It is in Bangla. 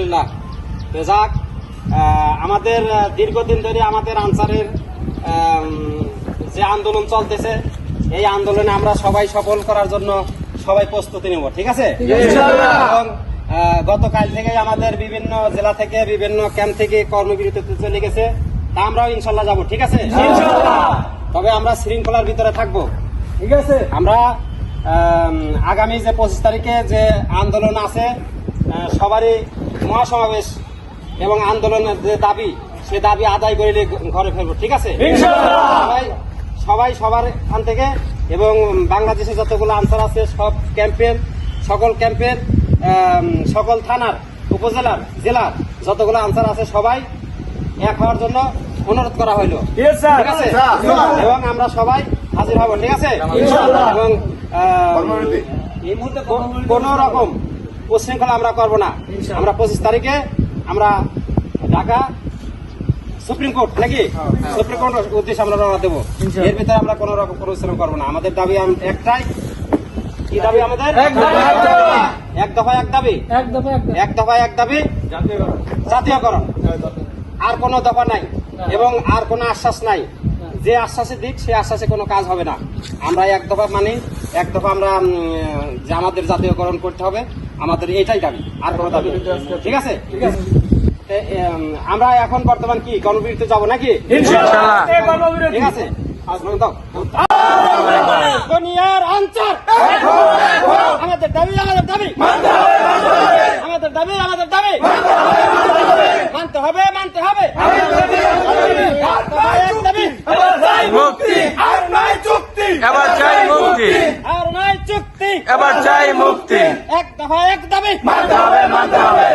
আলহামদুলিল্লাহ। তো যাক আমাদের দীর্ঘদিন ধরে আমাদের আনসারের যে আন্দোলন চলতেছে এই আন্দোলনে আমরা সবাই সফল করার জন্য সবাই প্রস্তুতি নেব ঠিক আছে? এবং গতকাল থেকেই আমাদের বিভিন্ন জেলা থেকে বিভিন্ন ক্যাম্প থেকে কর্মবিরতিতে চলে গেছে তা আমরাও ইনশাল্লাহ যাব ঠিক আছে? তবে আমরা শৃঙ্খলার ভিতরে থাকব। ঠিক আছে। আমরা আগামী যে পঁচিশ তারিখে যে আন্দোলন আছে সবারই মহাসমাবেশ এবং আন্দোলনের যে দাবি সে দাবি আদায় করে ঘরে ফেলব ঠিক আছে? সবাই সবাই সবার এখান থেকে এবং বাংলাদেশে যতগুলো আনসার আছে সব ক্যাম্পের সকল ক্যাম্পের সকল থানার উপজেলার জেলার যতগুলো আনসার আছে সবাই এক হওয়ার জন্য অনুরোধ করা হইল। Yes, sir. ঠিক আছে? এবং আমরা সবাই হাজির হব ঠিক আছে? এবং এই মুহূর্তে কোন রকম উচ্ছৃঙ্খলা আমরা করব না। আমরা পঁচিশ তারিখে আমরা ঢাকা সুপ্রিম কোর্ট নাকি? সুপ্রিম কোর্ট উদ্দেশ্যে আমরা রওনা দেবো। এর ভিতরে আমরা কোন রকম পরিশ্রম করব না। আমাদের দাবি একটাই। কি দাবি আমাদের? এক দফা এক দাবি। এক দফা এক দাবি? জাতীয়করণ। আর কোনো দফা নাই। এবং আর কোনো আশ্বাস নাই। যে আশ্বাসে দিক সে আশ্বাসে কোনো কাজ হবে না। আমরা এক দফা মানি। এক দফা আমরা যে আমাদের জাতীয়করণ করতে হবে আমাদের এটাই দাবি আর কোনো দাবি। ঠিক আছে? ঠিক আছে। আমরা এখন বর্তমান কি গণবিরতে যাব নাকি? ঠিক আছে? আসমান দাও দুনিয়ার আনসার। আমাদের দাবি আমাদের দাবি আমাদের দাবি আমাদের দাবি মানতে হবে মানতে হবে এক দাবি মুক্তি আর নাই চুক্তি এবার চাই মুক্তি আর নয় চুক্তি এবার চাই মুক্তি। এক দফা এক দাবি। মানতে হবে মানতে হবে।